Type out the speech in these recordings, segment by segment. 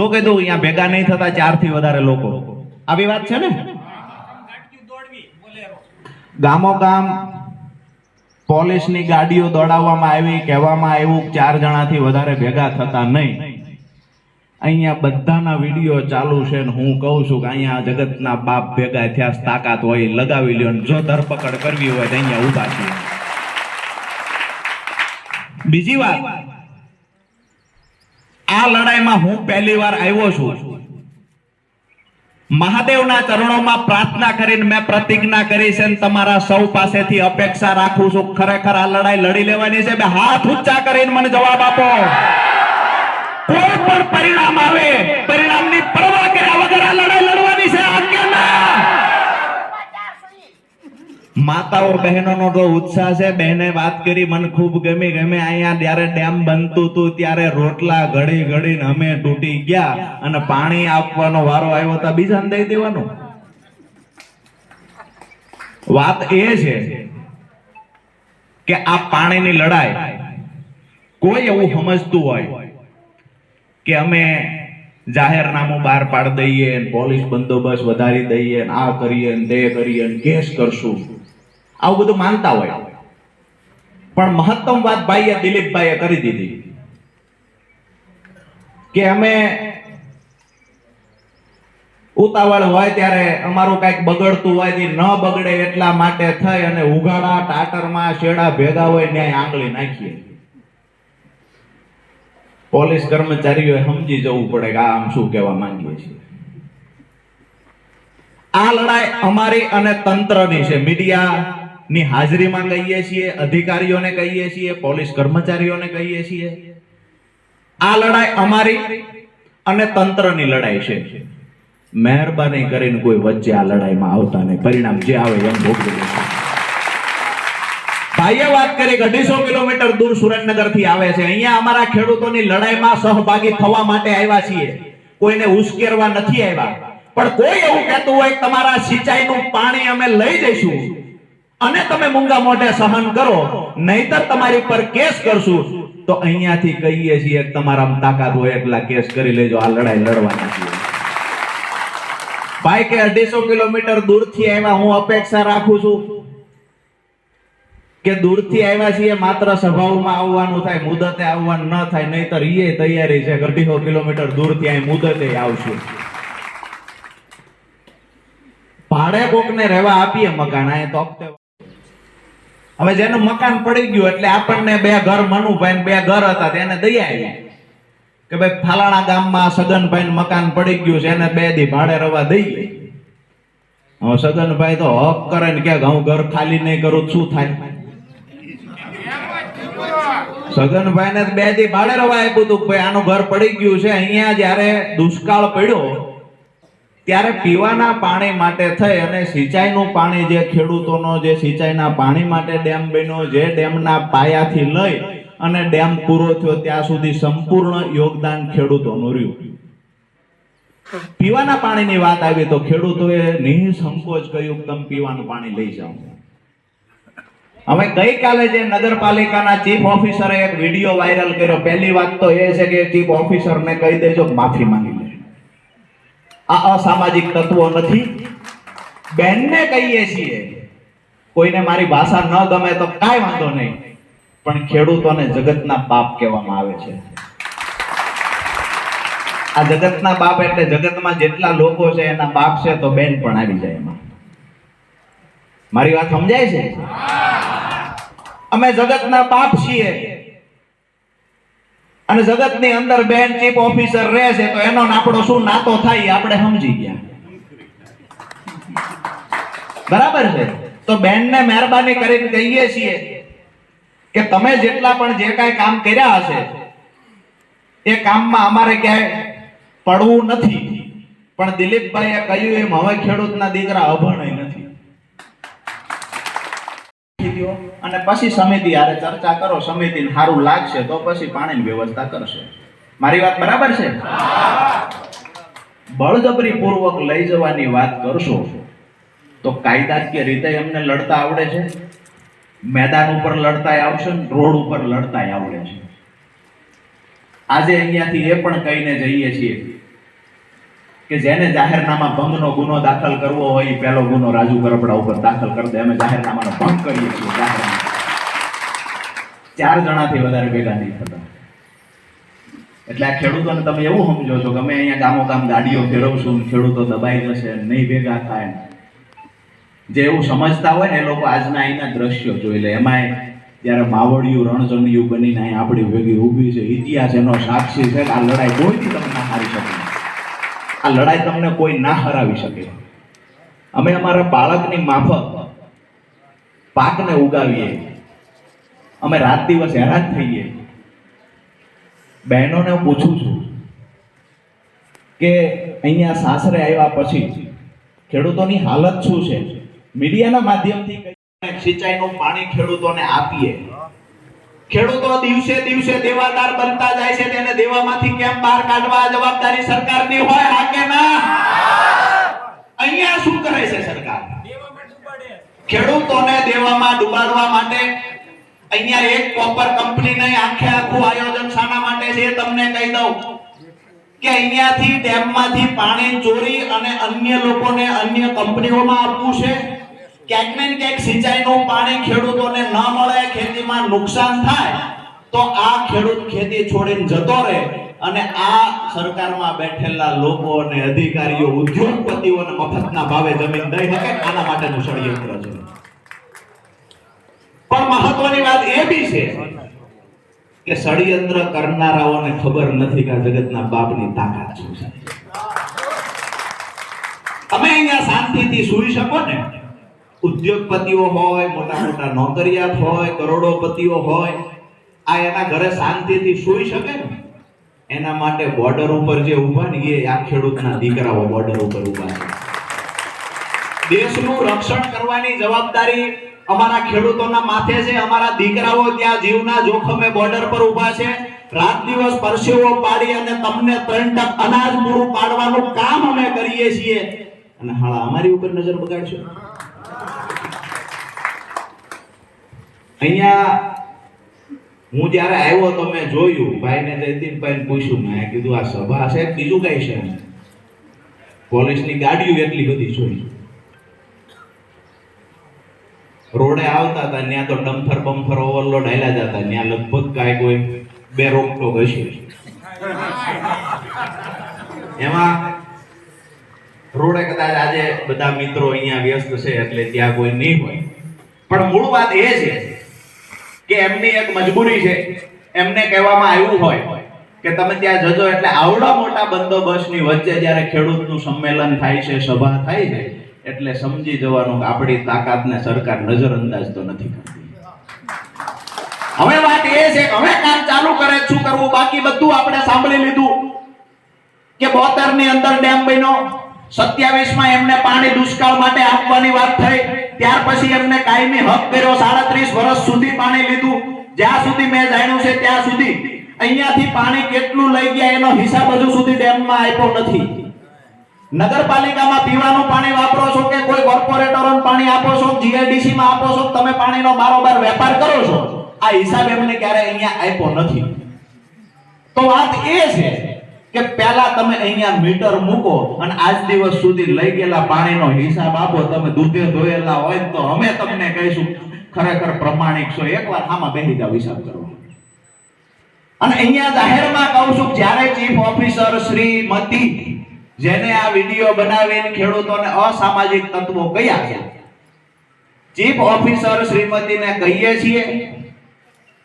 શું કીધું અહીંયા ભેગા નહીં થતા ચારથી વધારે લોકો. આવી વાત છે ને? ગામો ગામ પોલીસની ગાડીઓ દોડાવવામાં આવી, કહેવામાં આવ્યું ચાર જણાથી વધારે ભેગા થતા નહીં. અહીંયા બધાના વીડિયો ચાલુ છે ને હું કહું છું કે અહીંયા જગતના બાપ ભેગા થયા, તાકાત હોય, લગાવી લ્યો જો ધરપકડ કરવી હોય તો અહીંયા ઊભા છીએ. બીજી વાત આ લડાઈમાં હું પહેલી વાર આવ્યો છું. મહાદેવના ચરણોમાં પ્રાર્થના કરીને મેં પ્રતિજ્ઞા કરી છે તમારા સૌ પાસેથી અપેક્ષા રાખું છું, ખરેખર આ લડાઈ લડી લેવાની છે. હાથ ઊંચા કરીને મને જવાબ આપો. કોઈ પણ પરિણામ આવે, પરિણામની પરવા માતાઓ, બહેનોનો તો ઉત્સાહ છે, બહેને વાત કરી, મને ખૂબ ગમી, ગમે, અહીંયા જ્યારે ડેમ બનતું હતું, ત્યારે રોટલા ઘડી ઘડીને અમે તૂટી ગયા અને પાણી આપવાનો વારો આવ્યો તો. બીજાને દઈ દેવાનું. વાત એ છે કે આ પાણીની લડાઈ કોઈ એવું સમજતું હોય કે અમે જાહેરનામું બહાર પાડી દઈએ પોલીસ બંદોબસ્ત વધારી દઈએ આ કરીએ તે કરીએ કેસ કરશું. આવું બધું માનતા હોય. પણ મહત્તમ વાત ભાઈએ, દિલીપભાઈએ કરી દીધી. કે અમે ઉતાવળ હોય ત્યારે અમારું કંઈક બગડતું હોય ન બગડે એટલા માટે થઈ અને ઉઘાડા, ટાટરમાં શેડા ભેગા હોય ન્યાય આંગળી નાખીએ. પોલીસ કર્મચારીઓએ સમજી જવું પડે કે આમ શું કહેવા માંગીએ છીએ. આ લડાઈ અમારી અને તંત્રની છે. મીડિયાની હાજરીમાં કહીએ છીએ, અધિકારીઓને કહીએ છીએ, પોલીસ કર્મચારીઓને કહીએ છીએ. આ લડાઈ અમારી અને તંત્રની લડાઈ છે. મહેરબાની કરીને કોઈ વચ્ચે આ લડાઈમાં આવતા નહીં. પરિણામ જે આવે એમ ભોગવી ભાઈએ વાત કરી અઢીસો કિલોમીટર દૂર સુરેન્દ્રનગરથી આવે છે. અહીંયા અમારા ખેડૂતોની લડાઈમાં સહભાગી થવા માટે આવ્યા છીએ. કોઈને ઉશ્કેરવા નથી આવ્યા. પણ કોઈ એવું કહેતું હોય તમારા સિંચાઈનું પાણી અમે લઈ જઈશું. અને તમે મૂંગા મોઢે સહન કરો, નહીતર તમારી પર કેસ કરશું, તો અહીંયાથી કહીએ છીએ કે તાકાત હોય એટલા કેસ કરી લેજો, આ લડાઈ લડવાના છીએ ભાઈ કે અઢીસો કિલોમીટર દૂરથી આવ્યા, હું અપેક્ષા રાખું છું કે દૂરથી આવ્યા છીએ, માત્ર સભાઓમાં આવવાનું થાય, મુદતે આવવાનું ન થાય, નહીતર એ તૈયારી છે અઢીસો કિલોમીટર દૂરથી અહીં મુદતે આવશું. ભાડે કોકને રહેવા આપીએ મકાન, અહીં તો હવે જેનું મકાન પડી ગયું એટલે આપણને બે ઘર મનુભાઈ ને બે ઘર હતા તેને દઈ આવી કે ભાઈ ફલાણા ગામમાં સગનભાઈ મકાન પડી ગયું છે, એને બે દી ભાડે રવા દઈએ હવે સગનભાઈ તો હક કરે ને કે હું ઘર ખાલી નહીં કરું શું થાય? સગનભાઈ ને બે દી ભાડે રવા આપ્યું હતું ભાઈ આનું ઘર પડી ગયું છે, અહીંયા જ્યારે દુષ્કાળ પડ્યો ત્યારે પીવાના પાણી માટે થઈ અને સિંચાઈનું પાણી જે ખેડૂતોનો જે સિંચાઈના પાણી માટે ડેમ બન્યો, જે ડેમના પાયાથી લઈ અને ડેમ પૂરો થયો, ત્યાં સુધી સંપૂર્ણ યોગદાન ખેડૂતોનું રહ્યું. પીવાના પાણીની વાત આવી તો ખેડૂતોએ નિઃસંકોચ કહ્યું તમે પીવાનું પાણી લઈ જાઓ. હવે ગઈકાલે જે નગરપાલિકાના ચીફ ઓફિસરે એક વીડિયો વાયરલ કર્યો. પહેલી વાત તો એ છે કે ચીફ ઓફિસરને કહી દેજો માફી માંગી આ અસામાજિક તત્વો નથી. બેનને કહીએ છીએ, કોઈને મારી ભાષા ન ગમે તો કાંઈ વાંધો નહીં, પણ ખેડૂતોને જગતના બાપ કહેવામાં આવે છે. આ જગતના બાપ એટલે જગતમાં જેટલા લોકો છે એના બાપ છે તો બેન પણ આવી જાય એમાં. મારી વાત સમજાય છે? અમે જગતના બાપ છીએ. અને જગતની અંદર બેન ચીફ ઓફિસર રહે છે, તો એનો આપણો શું નાતો થાય આપણે સમજી ગયા. બરાબર છે? તો બેનને મહેરબાની કરીને કહીએ છીએ કે તમે જેટલા પણ જે કાંઈ કામ કર્યા હશે, એ કામમાં અમારે ક્યાંય પડવું નથી. પણ દિલીપભાઈએ કહ્યું એમ, હવે ખેડૂતના દીકરા અભણય નથી અને પછી સમિતિ હારે ચર્ચા કરો, સમિતિને સારું લાગશે તો પછી પાણીની વ્યવસ્થા કરશે. મારી વાત બરાબર છે? બળજબરી પૂર્વક લઈ જવાની વાત કરશો તો કાયદાકીય રીતે એમને લડતા આવડે છે. મેદાન ઉપર લડતાય આવશે ને રોડ ઉપર લડતાય આવડે છે. આજે અહીંયાથી એ પણ કહીને જઈએ છીએ કે જેને જાહેરનામા ભંગનો ગુનો દાખલ કરવો હોય એ પહેલો ગુનો રાજુ કરપડા ઉપર દાખલ કરી દે. અમે જાહેરનામાનો ભંગ કરીએ છીએ, જાહેરનામા. ચાર જણાથી વધારે ભેગા નહીં થતા. એટલે આ ખેડૂતોને તમે એવું સમજો છો કે અમે અહીંયા ગામો ગામ ગાડીઓ ફેરવશું ખેડૂતો દબાઈ જશે નહીં ભેગા થાય જે એવું સમજતા હોય ને એ લોકો આજના અહીંના દ્રશ્યો જોઈ લે. એમાંય જ્યારે માવડિયું રણચંડિયું બનીને અહીં આપણી ભેગી ઊભી છે, ઇતિહાસ એનો સાક્ષી છે કે આ લડાઈ કોઈથી તમને ના હારી શકે? આ લડાઈ તમને કોઈ ના હરાવી શકે. અમે અમારા બાળકની માફક પાકને ઉગાવીએ. અમે રાત દિવસ હેરાન થઈએ. બહેનોને હું પૂછું છું કે અહીંયા સાસરે આવ્યા પછી ખેડૂતોની હાલત શું છે? મીડિયાના માધ્યમથી સિંચાઈનું પાણી ખેડૂતોને આપીએ. ખેડૂતો દિવસે દિવસે દેવાદાર બનતા જાય છે તેને દેવામાંથી કેમ બહાર કાઢવા જવાબદારી સરકારની હોય, હા કે ના? અહીંયા શું કરે છે સરકાર? ખેડૂતોને દેવામાં ડુબાડવા માટે અહીંયા એક કોપર કંપની નહીં, આખે આખું આયોજન શાના માટે છે તમને કહી દઉં કે અહીંયાથી ડેમમાંથી પાણી ચોરી અને અન્ય લોકોને અન્ય કંપનીઓમાં આપવું છે. ક્યાંક ને ક્યાંક સિંચાઈનું પાણી ખેડૂતોને ન મળે, ખેતીમાં નુકસાન થાય, તો આ ખેડૂત ખેતી છોડીને જતો રહે. અને આ સરકારમાં બેઠેલા લોકો અને અધિકારીઓ, ઉદ્યોગપતિઓને મફતના ભાવે જમીન દઈ શકે, આના માટેનું ષડયંત્ર છે. પણ મહત્વની વાત એ બી છે કે ષડયંત્ર કરનારાઓને ખબર નથી કે જગતના બાપની તાકાત શું છે. તમે અહીંયા શાંતિથી સૂઈ શકો ને. ઉદ્યોગપતિઓ હોય મોટા મોટા નોકરિયાત હોય, કરોડોપતિઓ હોય, આ એના ઘરે શાંતિથી સૂઈ શકે ને? એના માટે બોર્ડર ઉપર જે ઊભા ને, એ આ ખેડૂતના દીકરાઓ બોર્ડર ઉપર ઊભા છે. દેશનું રક્ષણ કરવાની જવાબદારી અમારા ખેડૂતોના માથે છે. અમારા દીકરાઓ ત્યાં જીવના જોખમે બોર્ડર પર ઊભા છે. રાત દિવસ પરસેવો પાડી અને તમને ત્રણ ટક અનાજ પૂરું પાડવાનું કામ અમે કરીએ છીએ. અને હા અમારી ઉપર નજર બગાડશો? અહીંયા હું જ્યારે આવ્યો તો મેં જોયું, ભાઈને જયદીપભાઈને પૂછ્યું, મેં કીધું, આ સભા છે? બીજું કઈ છે? પોલીસની ગાડીઓ એટલી બધી જોઈ. રોડે આવતા હતા, ત્યાં તો ડમ્ફર બમ્ફર ઓવરલોડ હાલ્યા જતા ત્યાં લગભગ કાંઈ કોઈ બે રોકટોક હશે. એમાં રોડે કદાચ આજે બધા મિત્રો અહીંયા વ્યસ્ત છે, એટલે ત્યાં કોઈ નહીં હોય. પણ મૂળ વાત એ છે કે એમની એક મજબૂરી છે. એમને કહેવામાં આવ્યું હોય કે તમે ત્યાં જજો એટલે આવડા મોટા બંદોબસ્તની વચ્ચે જ્યારે ખેડૂતનું સંમેલન થાય છે, સભા થાય છે, એટલે સમજી જવાનું કે આપણી તાકાતને સરકાર નજરઅંદાજ તો નથી કરતી. હવે વાત એ છે કે હવે કામ ચાલુ કરે શું કરવું? બાકી બધું આપણે સાંભળી લીધું. કે બોતરની અંદર ડેમ બન્યો. સત્યાવીસમાં એમને પાણી દુષ્કાળ માટે આપવાની વાત થઈ. ત્યાર પછી એમને કાયમી હક કર્યો. સાડત્રીસ વર્ષ સુધી પાણી લીધું. જ્યાં સુધી મેં જાણ્યું છે ત્યાં સુધી. અહીંયાથી પાણી કેટલું લઈ ગયા એનો હિસાબ હજુ સુધી ડેમમાં આપ્યો નથી. નગરપાલિકામાં પીવાનું પાણી વાપરો છો કે કોઈ કોર્પોરેટરોને પાણી આપો છો? જીઆઈડીસી માં આપો છો? તમે પાણીનો બારોબાર વેપાર કરો છો? આ હિસાબ એમને ક્યારે અહીંયા આપ્યો નથી. તો વાત એ છે કે પહેલા તમે અહીંયા મીટર મૂકો અને આજ દિવસ સુધી લઈ ગયેલા પાણીનો હિસાબ આપો, તમે દૂધે ધોયેલા હોય તો અમે તમને કહીશું, ખરેખર પ્રમાણિક છો. એકવાર આમાં બેસી જાવ હિસાબ કરો. અને અહીંયા જાહેરમાં કહું છું, જ્યારે ચીફ ઓફિસર શ્રી મતી, જેને આ વીડિયો બનાવીને ખેડૂતોને અસામાજિક તત્વો કયા છે? ચીફ ઓફિસર શ્રીમતીને કહીએ છીએ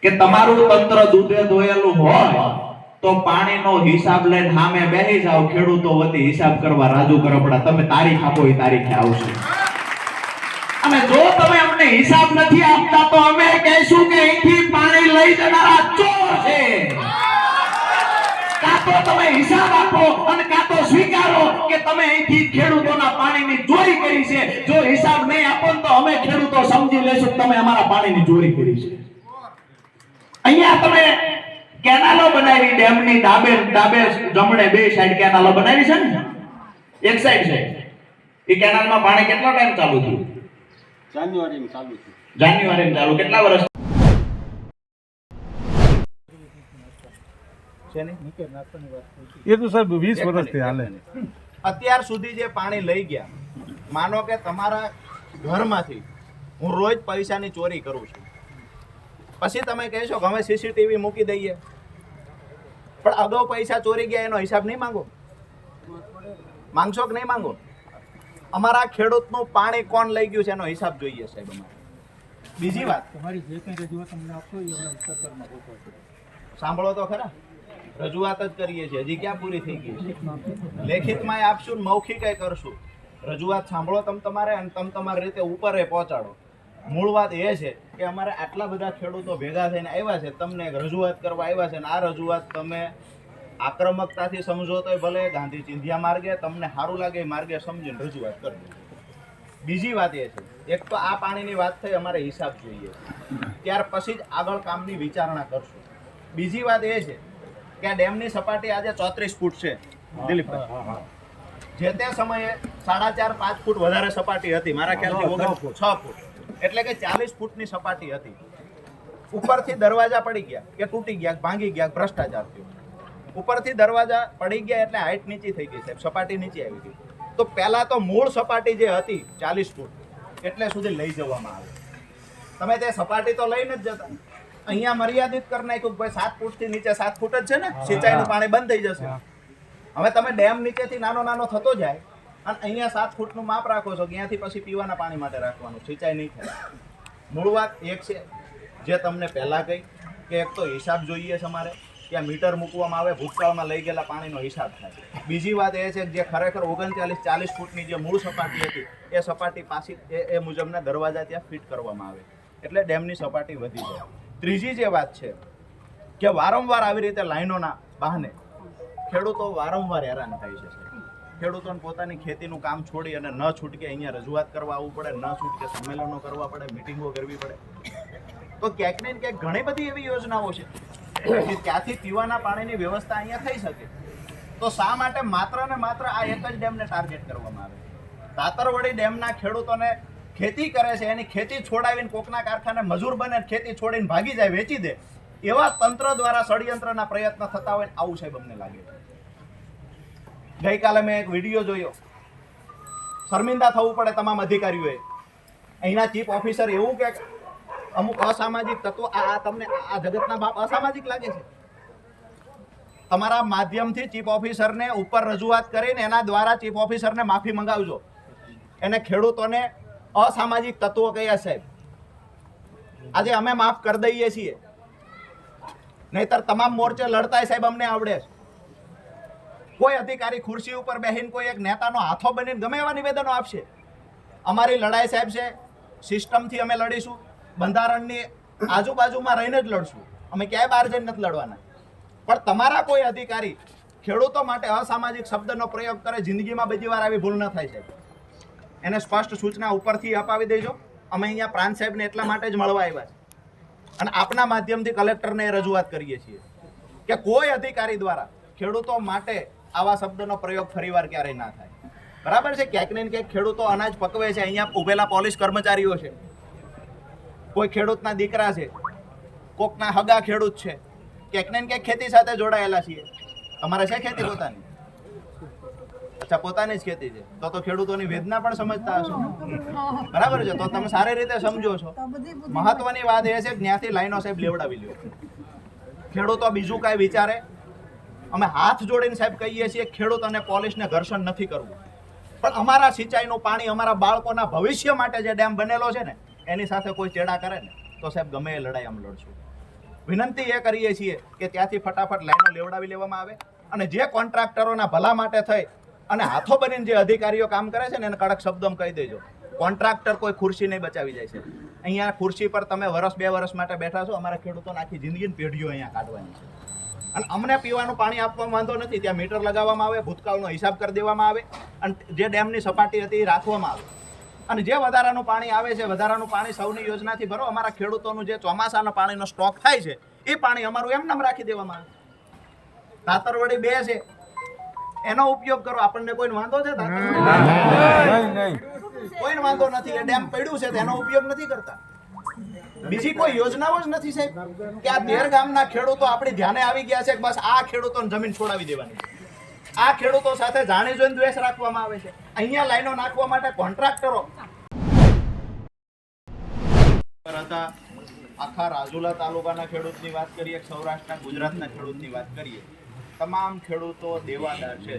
કે તમારું તંત્ર દૂધે ધોયેલું હોય તો પાણીનો હિસાબ લઈને સામે બેસી જાવ ખેડૂતો વતી હિસાબ કરવા રાજુ કરપડા, તમે તારીખ આપો, એ તારીખે આવશે. અને જો તમે અમને હિસાબ નથી આપતા, તો અમે કહીશું કે અહીંથી પાણી લઈ જનારા ચોર છે. કાં તો તમે હિસાબ આપો અને કાં તો સ્વીકારો કે તમે અહીંથી ખેડૂતોના પાણીની ચોરી કરી છે. જો હિસાબ નહીં આપો તો અમે ખેડૂતો સમજી લેશું તમે અમારા પાણીની ચોરી કરી છે. અહીંયા તમે કેનાલો બનાવી ડેમની ડાબે ડાબે જમણે બે સાઈડ કેનાલો બનાવી છે ને? એક સાઈડ છે. એ કેનાલમાં પાણી કેટલો ટાઈમ ચાલુ થયું? જાન્યુઆરીમાં ચાલુ થયું. જાન્યુઆરીમાં ચાલુ. કેટલા વર્ષ? એ તો સાહેબ વીસ વર્ષથી હાલે. અત્યાર સુધી જે પાણી લઈ ગયા માનો કે તમારા ઘરમાંથી હું રોજ પૈસાની ચોરી કરું છું. પછી તમે કહેશો કે અમે સીસીટીવી મૂકી દઈએ. પણ અગાઉ પૈસા ચોરી ગયા એનો હિસાબ નહીં માંગો? માંગશો કે નહીં માંગો? અમારા ખેડૂતનું પાણી કોણ લઈ ગયું છે એનો હિસાબ જોઈએ સાહેબ અમારે. બીજી વાત. તમારી જે કંઈ રજૂઆત અમને આપશો એ પહોંચાડશું. સાંભળો તો ખરા. રજૂઆત જ કરીએ છીએ. હજી ક્યાં પૂરી થઈ ગઈ છે? લેખિતમાં આપશું મૌખિક કરશું. રજૂઆત સાંભળો તમે તમારે અને તમે તમારી રીતે ઉપર એ પહોંચાડો. મૂળ વાત એ છે કે અમારે આટલા બધા ખેડૂતો ભેગા થઈને આવ્યા છે, તમને રજૂઆત કરવા આવ્યા છે અને આ રજૂઆત તમે આક્રમકતાથી સમજો તોય ભલે, ગાંધી ચિંધ્યા માર્ગે, તમને સારું લાગે એ માર્ગે સમજીને રજૂઆત કરજો બીજી વાત એ છે, એક તો આ પાણીની વાત થઈ, અમારે હિસાબ જોઈએ. ત્યાર પછી જ આગળ કામની વિચારણા કરશું. બીજી વાત એ છે કે આ ડેમની સપાટી આજે ચોત્રીસ ફૂટ છે દિલીપભાઈ જે તે સમયે સાડા ચાર, પાંચ ફૂટ વધારે સપાટી હતી, મારા ખ્યાલથી છ ફૂટ. એટલે કે ચાલીસ ફૂટની સપાટી હતી. ઉપરથી દરવાજા પડી ગયા કે તૂટી ગયા ભાંગી ગયા ભ્રષ્ટાચાર થયો. ઉપરથી દરવાજા પડી ગયા એટલે હાઈટ નીચી થઈ ગઈ સાહેબ સપાટી નીચે આવી ગઈ. તો પહેલાં તો મૂળ સપાટી જે હતી ચાલીસ ફૂટ એટલે સુધી લઈ જવામાં આવે. તમે તે સપાટી તો લઈને જ જતા. અહીંયા મર્યાદિત કરી નાખ્યું કે ભાઈ સાત ફૂટથી નીચે સાત ફૂટ જ છે ને સિંચાઈનું પાણી બંધ થઈ જશે. હવે તમે ડેમ નીચેથી નાનો નાનો થતો જાય અને અહીંયા સાત ફૂટનું માપ રાખો છો, ત્યાંથી પછી પીવાના પાણી માટે રાખવાનું, સિંચાઈ નહીં થાય. મૂળ વાત એક છે, જે તમને પહેલાં કહી, કે એક તો હિસાબ જોઈએ છે અમારે ત્યાં મીટર મૂકવામાં આવે, ભૂતકાળમાં લઈ ગયેલા પાણીનો હિસાબ થાય. બીજી વાત એ છે કે જે ખરેખર ઓગણચાલીસ, ચાલીસ ફૂટની જે મૂળ સપાટી હતી, એ સપાટી પાછી, એ એ મુજબના દરવાજા ત્યાં ફિટ કરવામાં આવે. એટલે ડેમની સપાટી વધી જાય. ત્રીજી જે વાત છે, કે વારંવાર આવી રીતે લાઈનોના બહાને ખેડૂતો વારંવાર હેરાન થાય છે. ખેડૂતોને પોતાની ખેતીનું કામ છોડી અને ન છૂટકે અહીંયા રજૂઆત કરવા આવવું પડે, ન છૂટકે સંમેલનો કરવા પડે મિટિંગો કરવી પડે. તો ક્યાંક ને ક્યાંક ઘણી બધી એવી યોજનાઓ છે કે ત્યાંથી પીવાના પાણીની વ્યવસ્થા અહીંયા થઈ શકે. તો શા માટે માત્ર ને માત્ર આ એક જ ડેમને ટાર્ગેટ કરવામાં આવે તાતરવડી ડેમના ખેડૂતોને ખેતી કરે છે, એની ખેતી છોડાવીને કોકના કારખાને મજૂર બને, ખેતી છોડીને ભાગી જાય, વેચી દે, એવા તંત્ર દ્વારા ષડયંત્રના પ્રયત્ન થતા હોય આવું સાહેબ અમને લાગે છે. ગઈકાલે મેં એક વીડિયો જોયો. શર્મિંદા થવું પડે તમામ અધિકારીઓએ. અહીંના ચીફ ઓફિસર એવું કે અમુક અસામાજિક તત્વો, આ તમને આ જગતના બાપ અસામાજિક લાગે છે. તમારા માધ્યમથી ચીફ ઓફિસરને ઉપર રજૂઆત કરીને એના દ્વારા ચીફ ઓફિસરને માફી મંગાવજો. એને ખેડૂતોને અસામાજિક તત્વો કયા સાહેબ. આજે અમે માફ કરી દઈએ છીએ. નહીતર તમામ મોરચે લડતા સાહેબ અમને આવડે છે. કોઈ અધિકારી ખુરશી ઉપર બેહીને કોઈ એક નેતાનો હાથો બનીને ગમે એવા નિવેદનો આપશે. અમારી લડાઈ સાહેબ છે, સિસ્ટમથી અમે લડીશું, બંધારણની આજુબાજુમાં રહીને જ લડશું. અમે ક્યાંય બહાર જઈને નથી લડવાના. પણ તમારા કોઈ અધિકારી ખેડૂતો માટે અસામાજિક શબ્દનો પ્રયોગ કરે, જિંદગીમાં બીજી વાર આવી ભૂલ ન થાય સાહેબ. એને સ્પષ્ટ સૂચના ઉપરથી અપાવી દેજો. અમે અહીંયા પ્રાંત સાહેબને એટલા માટે જ મળવા આવ્યા છે. અને આપના માધ્યમથી કલેક્ટરને રજૂઆત કરીએ છીએ કે કોઈ અધિકારી દ્વારા ખેડૂતો માટે આવા શબ્દનો પ્રયોગ ફરીવાર ક્યારેય ના થાય. બરાબર છે? ક્યાંક ને ક્યાંક ખેડૂતો અનાજ પકવે છે. અહીંયા ઉભેલા પોલીસ કર્મચારીઓ છે. કોઈ ખેડૂતના દીકરા છે. કોકના હગા ખેડૂત છે. ક્યાંક ને ક્યાંક ખેતી સાથે જોડાયેલા છીએ. તમારે છે ખેતી પોતાની? અચ્છા, પોતાની જ ખેતી છે. તો તો ખેડૂતોની વેદના પણ સમજતા હશો. બરાબર છે? તો તમે સારી રીતે સમજો છો. મહત્વની વાત એ છે ત્યાંથી લાઈનો સાહેબ લેવડાવી લ્યો. ખેડૂતો બીજું કાંઈ વિચારે? અમે હાથ જોડીને સાહેબ કહીએ છીએ ખેડૂત અને પોલીસને ઘર્ષણ નથી કરવું. પણ અમારા સિંચાઈનું પાણી અમારા બાળકોના ભવિષ્ય માટે જે ડેમ બનેલો છે ને, એની સાથે કોઈ ચેડા કરે ને, તો સાહેબ ગમે એ લડાઈ અમે લડશું. વિનંતી એ કરીએ છીએ કે ત્યાંથી ફટાફટ લાઈનો લેવડાવી લેવામાં આવે અને જે કોન્ટ્રાક્ટરોના ભલા માટે થઈ અને હાથો બનીને જે અધિકારીઓ કામ કરે છે ને, એને કડક શબ્દોમાં કહી દેજો. કોન્ટ્રાક્ટર કોઈ ખુરશી નહીં બચાવી જાય છે અહીંયા ખુરશી પર તમે વર્ષ બે વર્ષ માટે બેઠા છો, અમારા ખેડૂતોને આખી જિંદગીની પેઢીઓ અહીંયા કાઢવાની છે. અને અમને પીવાનું પાણી આપવામાં વાંધો નથી ત્યાં મીટર લગાવવામાં આવે ભૂતકાળનો હિસાબ કરી દેવામાં આવે અને જે ડેમની સપાટી હતી એ રાખવામાં આવે. અને જે વધારાનું પાણી આવે છે વધારાનું પાણી સૌની યોજનાથી ભરો. અમારા ખેડૂતોનું જે ચોમાસાનો પાણીનો સ્ટોક થાય છે એ પાણી અમારું એમનેમ રાખી દેવામાં આવે. તાતરવડી બે છે. એનો ઉપયોગ કરો. આપણને કોઈ વાંધો છે કોઈ વાંધો નથી. એ ડેમ પડ્યું છે તેનો ઉપયોગ નથી કરતા. બીજી કોઈ યોજનાઓ જ નથી સાહેબ. કે આ દેર ગામના ખેડૂતો આપણી ધ્યાને આવી ગયા છે બસ આ ખેડૂતોને જમીન છોડાવી દેવાની. આ ખેડૂતો સાથે જાણે જોઈને દ્વેષ રાખવામાં આવે છે. અહીંયા લાઈનો નાખવા માટે કોન્ટ્રાક્ટરો હતા. આખા રાજુલા તાલુકાના ખેડૂતની વાત કરીએ, સૌરાષ્ટ્રના ગુજરાતના ખેડૂતની વાત કરીએ, તમામ ખેડૂતો દેવાદાર છે.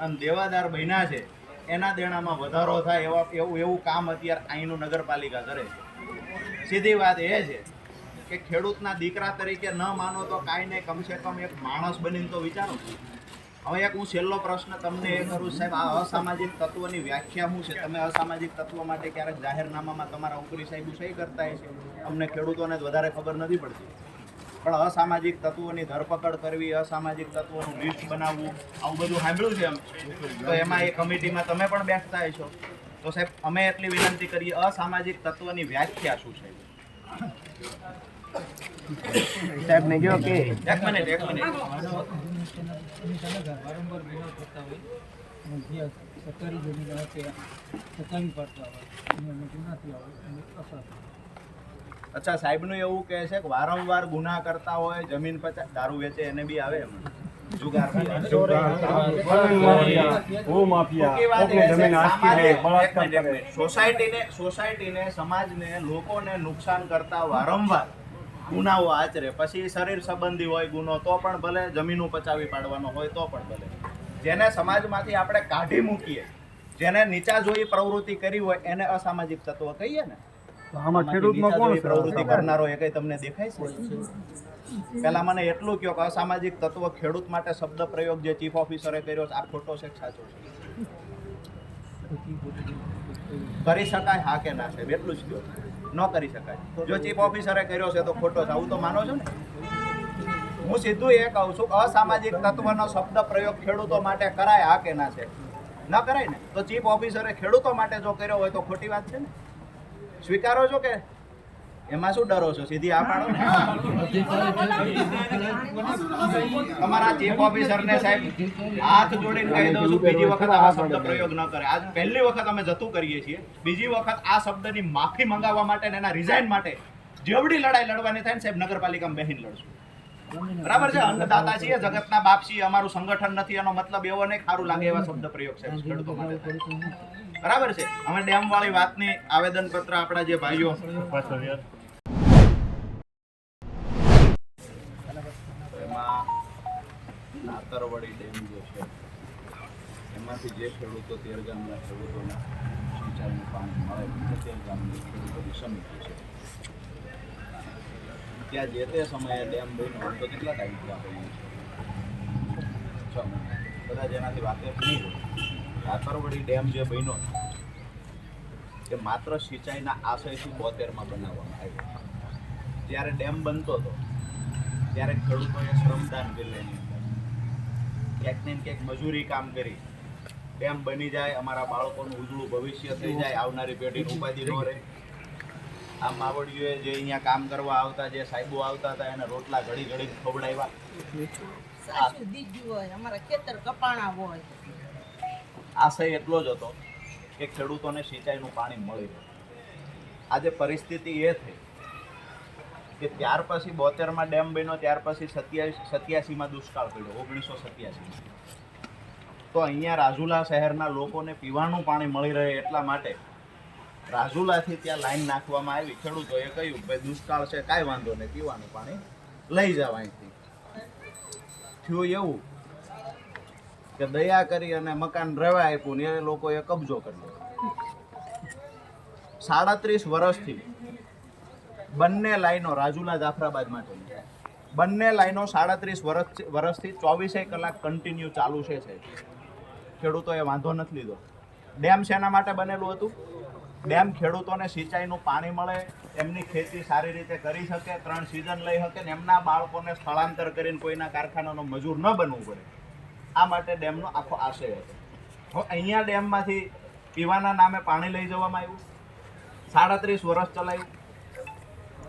અને દેવાદાર બન્યા છે. એના દેણામાં વધારો થાય એવા એવું એવું કામ અત્યારે અહીંનું નગરપાલિકા કરે છે. સીધી વાત એ છે કે ખેડૂતના દીકરા તરીકે ન માનો તો કાંઈ નહીં કમસે કમ એક માણસ બનીને તો વિચારો. હવે એક હું છેલ્લો પ્રશ્ન તમને એ કરું, સાહેબ, આ અસામાજિક તત્વોની વ્યાખ્યા શું છે? તમે અસામાજિક તત્વો માટે ક્યારેક જાહેરનામામાં તમારા ઉપરી સાહેબ સહી કરતા હશે અમને ખેડૂતોને વધારે ખબર નથી પડતી. પણ અસામાજિક તત્વોની ધરપકડ કરવી, અસામાજિક તત્વોનું લિસ્ટ બનાવવું, આવું બધું સાંભળ્યું છે એમ? તો એમાં એ કમિટીમાં તમે પણ બેસતા હશો. તો સાહેબ અમે એટલી વિનંતી કરીએ અસામાજિક તત્વની વ્યાખ્યા શું છે? સાહેબ ને કયો કે એક મિનિટ એક મિનિટ પાડતા હોય ગુનાથી આવે અચ્છા સાહેબનું એવું કહે છે કે વારંવાર ગુના કરતા હોય જમીન પર દારૂ વેચે એને બી આવે એમ. સોસાયટીને સોસાયટીને સમાજને લોકોને નુકસાન કરતા વારંવાર ગુનાઓ આચરે. પછી શરીર સંબંધી હોય ગુનો તો પણ ભલે જમીનો પચાવી પાડવાનો હોય તો પણ ભલે. જેને સમાજમાંથી આપણે કાઢી મૂકીએ જેને નીચા જોઈ પ્રવૃત્તિ કરી હોય એને અસામાજિક તત્વ કહીએ ને? આમાં ખેડૂતમાં કોણ પ્રવૃત્તિ કરનારો એ કઈ તમને દેખાય છે? પહેલા મને એટલું કહો કે અસામાજિક તત્વ ખેડૂત માટે શબ્દ પ્રયોગ જે ચીફ ઓફિસરે કર્યો છે, આ ખોટો છે સાચો છે. કરી શકાય, હા કે ના સાહેબ, એટલું જ કહો ન કરી શકાય. જો ચીફ ઓફિસરે કર્યો છે તો ખોટો છે. આવું તો માનો છો ને? હું સીધું એ કહું છું અસામાજિક તત્વનો શબ્દ પ્રયોગ ખેડૂતો માટે કરાય, હા કે ના છે ન કરાય ને? તો ચીફ ઓફિસરે ખેડૂતો માટે જો કર્યો હોય તો ખોટી વાત છે ને? સ્વીકારો છો કે? એમાં શું ડરો છો? સીધી આ પાડો ને. તમારા ચીફ ઓફિસરને સાહેબ હાથ જોડીને કહી દઉં છું, બીજી વખત આ શબ્દ પ્રયોગ ન કરે. આજ પહેલી વખત અમે જતું કરીએ છીએ. બીજી વખત આ શબ્દની માફી મંગાવવા માટે ને એના રિઝાઇન માટે જેવડી લડાઈ લડવાની થાય ને સાહેબ, નગરપાલિકામાં બેહીને લડશું. બરાબર છે? અન્નદાતા છીએ જગતના બાપ છીએ અમારું સંગઠન નથી, એનો મતલબ એવો નહીં ખારું લાગે એવા શબ્દ પ્રયોગ છે. બરાબર છે? અમે ડેમ વાળી વાતની આવેદન પત્ર આપણા જે ભાઈઓ નાતરવડી ડેમ જે છે, એમાંથી જે ખેડૂતો તેર ગામના ખેડૂતોને સિંચાઈનું પાણી મળે તેર ગામની ખેડૂતોની સમિતિ છે. ત્યાં જે તે સમયે ડેમ બન્યો તો કેટલા ટાઈમ હોય છ? મહિના. કદાચ એનાથી વાકેફ નહીં હોય. કાતરવડી ડેમ જે બન્યો તે માત્ર સિંચાઈના આશયથી બોતેરમાં બનાવવામાં આવ્યો. જ્યારે ડેમ બનતો હતો, ત્યારે ખેડૂતોએ શ્રમદાન કરી ક્યાંક ને ક્યાંક મજૂરી કામ કરી. એમ બની જાય અમારા બાળકોનું ઉજળું ભવિષ્ય થઈ જાય આવનારી પેઢી ઉપાધિ ન રહે. આ માવડીઓએ જે અહીંયા કામ કરવા આવતા જે સાહેબો આવતા હતા એને રોટલા ઘડી ઘડી ખવડાવ્યા. આશય એટલો જ હતો કે ખેડૂતોને સિંચાઈનું પાણી મળી રહે. આજે પરિસ્થિતિ એ થઈ કે ત્યાર પછી બોતેરમાં ડેમ બન્યો, ત્યાર પછી સત્યાવીસ, સત્યાસીમાં દુષ્કાળ પડ્યો, ઓગણીસો સત્યાસી. તો અહીંયા રાજુલા શહેરના લોકોને પીવાનું પાણી મળી રહે એટલા માટે રાજુલાથી ત્યાં લાઈન નાખવામાં આવી. ખેડૂતોએ કહ્યું ભાઈ દુષ્કાળ છે, કાંઈ વાંધો નહીં, પીવાનું પાણી લઈ જાવ અહીંથી. થયું એવું કે દયા કરી અને મકાન રહેવા આપ્યું ને એ લોકોએ કબજો કર્યો સાડત્રીસ વર્ષથી બંને લાઈનો રાજુલા જાફરાબાદ માટે બંને લાઈનો સાડત્રીસ વર્ષ વર્ષથી ચોવીસે કલાક કન્ટિન્યુ ચાલુ છે છે. ખેડૂતોએ વાંધો નથી લીધો. ડેમ શેના માટે બનેલું હતું? ડેમ ખેડૂતોને સિંચાઈનું પાણી મળે, એમની ખેતી સારી રીતે કરી શકે, ત્રણ સિઝન લઈ શકે ને એમના બાળકોને સ્થળાંતર કરીને કોઈના કારખાનાનો મજૂર ન બનવું પડે. આ માટે ડેમનો આખો આશય હતો. હવે અહીંયા ડેમમાંથી પીવાના નામે પાણી લઈ જવામાં આવ્યું. સાડત્રીસ વર્ષ ચલાવ્યું.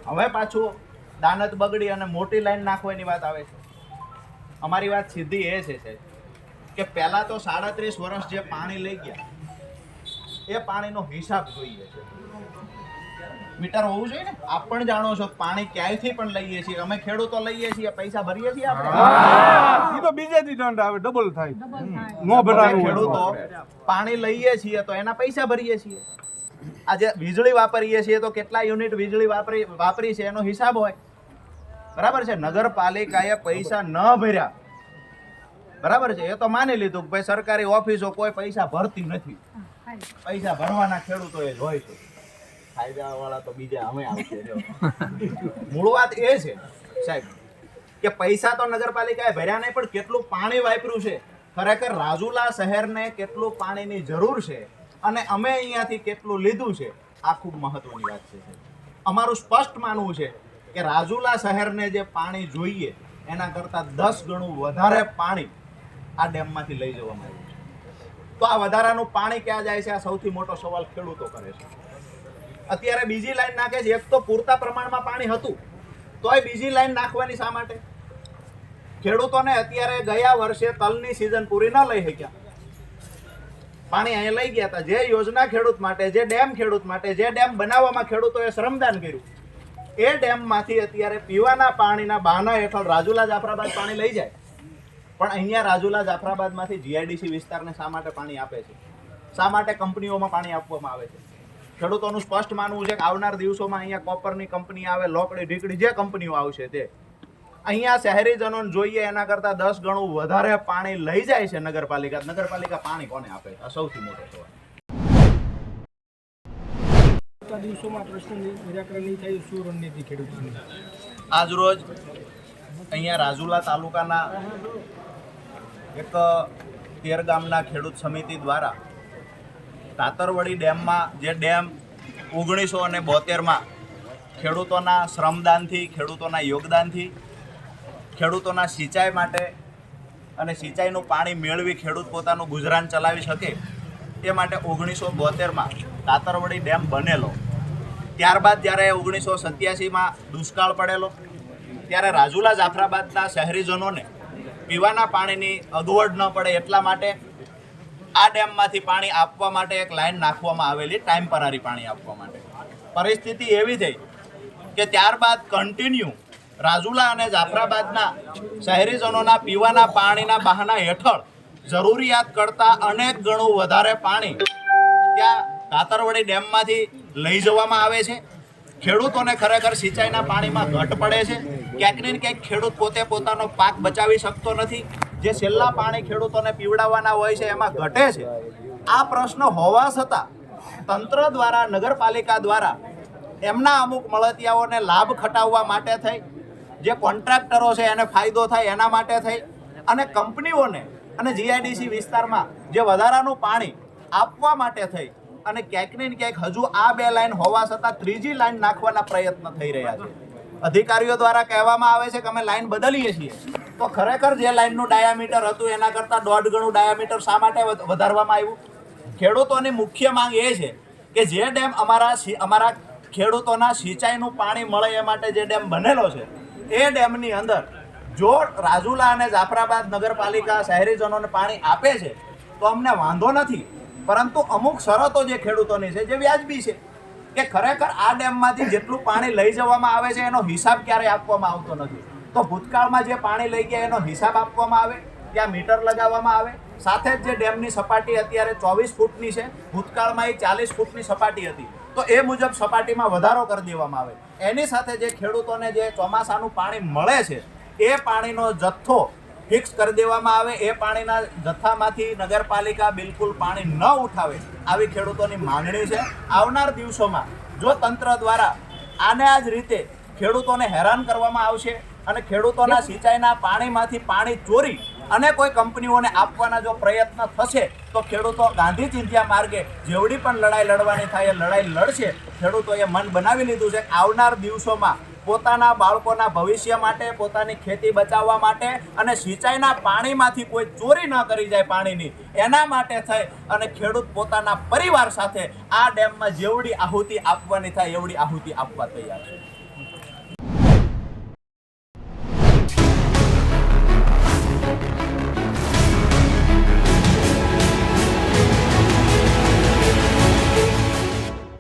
હવે પાછું દાનત બગડી અને મોટી લાઈન નાખવાની વાત આવે છે. અમારી વાત સીધી એ છે સાહેબ, કે પહેલાં તો સાડત્રીસ વર્ષ જે પાણી લઈ ગયા એ પાણીનો હિસાબ જોઈએ છે. મીટર હોવું જોઈએ ને? આપ પણ જાણો છો પાણી ક્યાંયથી પણ લઈએ છીએ. અમે ખેડૂતો લઈએ છીએ પૈસા ભરીએ છીએ આપણે. એ તો બીજેથી દંડ આવે ડબલ થાય. નો ભરાય ખેડૂતો પાણી લઈએ છીએ તો એના પૈસા ભરીએ છીએ. આજે વીજળી વાપરીએ છીએ તો કેટલા યુનિટ વીજળી વાપરી વાપરી છે એનો હિસાબ હોય? બરાબર છે. નગરપાલિકાએ પૈસા ન ભર્યા. બરાબર છે. એ તો માની લીધું ભાઈ સરકારી ઓફિસો કોઈ પૈસા ભરતી નથી. પૈસા ભરવાના ખેડૂતો જ હોય છે. ફાયદા વાળા તો બીજા અમે આવશે. મૂળ વાત એ છે, સાહેબ, કે પૈસા તો નગરપાલિકાએ ભર્યા નહીં, પણ કેટલું પાણી વાપર્યું છે? ખરેખર રાજુલા શહેરને કેટલું પાણીની જરૂર છે? અને અમે અહીંયાથી કેટલું લીધું છે, આ ખૂબ મહત્વની વાત છે અમારું સ્પષ્ટ માનવું છે કે રાજુલા શહેરને જે પાણી જોઈએ, એના કરતાં દસ ગણું વધારે પાણી આ ડેમમાંથી લઈ જવામાં આવ્યું છે. તો આ વધારાનું પાણી ક્યાં જાય છે? આ સૌથી મોટો સવાલ ખેડૂતો કરે છે. અત્યારે બીજી લાઈન નાખે છે, એક તો પૂરતા પ્રમાણમાં પાણી હતું, તોય બીજી લાઈન નાખવાની શા માટે? ખેડૂતોને અત્યારે ગયા વર્ષે તલની સિઝન પૂરી ન લઈ શક્યા. પાણી અહીંયા લઈ ગયા હતા. જે યોજના ખેડૂત માટે, જે ડેમ ખેડૂત માટે, જે ડેમ બનાવવામાં ખેડૂતોએ શ્રમદાન કર્યું. એ ડેમમાંથી અત્યારે પીવાના પાણીના બહાના હેઠળ રાજુલા જાફરાબાદ પાણી લઈ જાય. પણ અહીંયા રાજુલા જાફરાબાદમાંથી જીઆઈડીસી વિસ્તારને શા માટે પાણી આપે છે? શા માટે કંપનીઓમાં પાણી આપવામાં આવે છે? ખેડૂતોનું સ્પષ્ટ માનવું છે કે આવનાર દિવસોમાં અહીંયા કોપરની કંપની આવે, લોકડી, ઢીકડી, જે કંપનીઓ આવશે તે. અહીંયા શહેરીજનો જોઈએ એના કરતાં દસ ગણું વધારે પાણી લઈ જાય છે નગરપાલિકા. નગરપાલિકા પાણી કોને આપે? આ સૌથી મોટો સવાલ. દિવસોમાં પ્રશ્નનું નિરાકરણ નહીં થાય શું રણનીતિ ખેડૂતોની? આજરોજ અહીંયા રાજુલા તાલુકાના એક તેર ગામના ખેડૂત સમિતિ દ્વારા તાતરવડી ડેમમાં જે ડેમ ઓગણીસો અને બોતેરમાં ખેડૂતોના શ્રમદાનથી ખેડૂતોના યોગદાનથી ખેડૂતોના સિંચાઈ માટે અને સિંચાઈનું પાણી મેળવી ખેડૂત પોતાનું ગુજરાન ચલાવી શકે તે માટે ઓગણીસો બોતેરમાં કાતરવડી ડેમ બનેલો. ત્યારબાદ જ્યારે ઓગણીસો સત્યાસીમાં દુષ્કાળ પડેલો, ત્યારે રાજુલા જાફરાબાદના શહેરીજનોને પીવાના પાણીની અગવડ ન પડે એટલા માટે આ ડેમમાંથી પાણી આપવા માટે એક લાઈન નાખવામાં આવેલી ટાઈમ પરારી પાણી આપવા માટે. પરિસ્થિતિ એવી થઈ કે ત્યારબાદ કન્ટિન્યુ રાજુલા અને જાફરાબાદના શહેરીજનોના પીવાના પાણીના બહાના હેઠળ જરૂરિયાત કરતાં અનેક ગણું વધારે પાણી ત્યાં કાતરવડી ડેમમાંથી લઈ જવામાં આવે છે. ખેડૂતોને ખરેખર સિંચાઈના પાણીમાં ઘટ પડે છે. ક્યાંક ને ક્યાંક ખેડૂત પોતે પોતાનો પાક બચાવી શકતો નથી. જે છેલ્લા પાણી ખેડૂતોને પીવડાવવાના હોય છે, એમાં ઘટે છે. આ પ્રશ્ન હોવા છતાં તંત્ર દ્વારા, નગરપાલિકા દ્વારા એમના અમુક મળતિયાઓને લાભ ખટાવવા માટે થઈ જે કોન્ટ્રાક્ટરો છે, એને ફાયદો થાય એના માટે થઈ. અને કંપનીઓને અને જીઆઈડીસી વિસ્તારમાં જે વધારાનું પાણી આપવા માટે થઈ. અને ક્યાંક ને ક્યાંક હજુ આ બે લાઈન હોવા છતાં ત્રીજી લાઈન નાખવાના પ્રયત્ન થઈ રહ્યા છે. અધિકારીઓ દ્વારા કહેવામાં આવે છે કે અમે લાઈન બદલીએ છીએ. તો ખરેખર જે લાઈનનું ડાયામીટર હતું, એના કરતાં દોઢ ગણું ડાયામીટર શા માટે વધારવામાં આવ્યું? ખેડૂતોની મુખ્ય માંગ એ છે કે જે ડેમ અમારા અમારા ખેડૂતોના સિંચાઈનું પાણી મળે એ માટે જે ડેમ બનેલો છે એ ડેમની અંદર જો રાજુલા અને જાફરાબાદ નગરપાલિકા શહેરીજનોને પાણી આપે છે, તો અમને વાંધો નથી. પરંતુ અમુક શરતો જે ખેડૂતોની છે, જે વ્યાજબી છે, કે ખરેખર આ ડેમમાંથી જેટલું પાણી લઈ જવામાં આવે છે, એનો હિસાબ ક્યારેય આપવામાં આવતો નથી. તો ભૂતકાળમાં જે પાણી લઈ ગયા, એનો હિસાબ આપવામાં આવે ત્યાં મીટર લગાવવામાં આવે. સાથે જ જે ડેમની સપાટી અત્યારે ચોવીસ ફૂટની છે, ભૂતકાળમાં એ ચાલીસ ફૂટની સપાટી હતી. તો એ મુજબ સપાટીમાં વધારો કરી દેવામાં આવે. એની સાથે જે ખેડૂતોને જે ચોમાસાનું પાણી મળે છે, એ પાણીનો જથ્થો ફિક્સ કરી દેવામાં આવે. એ પાણીના જથ્થામાંથી નગરપાલિકા બિલકુલ પાણી ન ઉઠાવે આવી ખેડૂતોની માંગણી છે. આવનાર દિવસોમાં જો તંત્ર દ્વારા આને આ જ રીતે ખેડૂતોને હેરાન કરવામાં આવશે અને ખેડૂતોના સિંચાઈના પાણીમાંથી પાણી ચોરી અને કોઈ કંપનીઓને આપવાના જો પ્રયત્ન થશે, તો ખેડૂતો ગાંધી ચિંધ્યા માર્ગે જેવડી પણ લડાઈ લડવાની થાય એ લડાઈ લડશે. ખેડૂતોએ મન બનાવી લીધું છે આવનાર દિવસોમાં પોતાના બાળકોના ભવિષ્ય માટે, પોતાની ખેતી બચાવવા માટે અને સિંચાઈના પાણીમાંથી કોઈ ચોરી ન કરી જાય પાણીની, એના માટે થઈ અને ખેડૂત પોતાના પરિવાર સાથે આ ડેમમાં જેવડી આહુતિ આપવાની થાય, એવડી આહુતિ આપવા તૈયાર છે.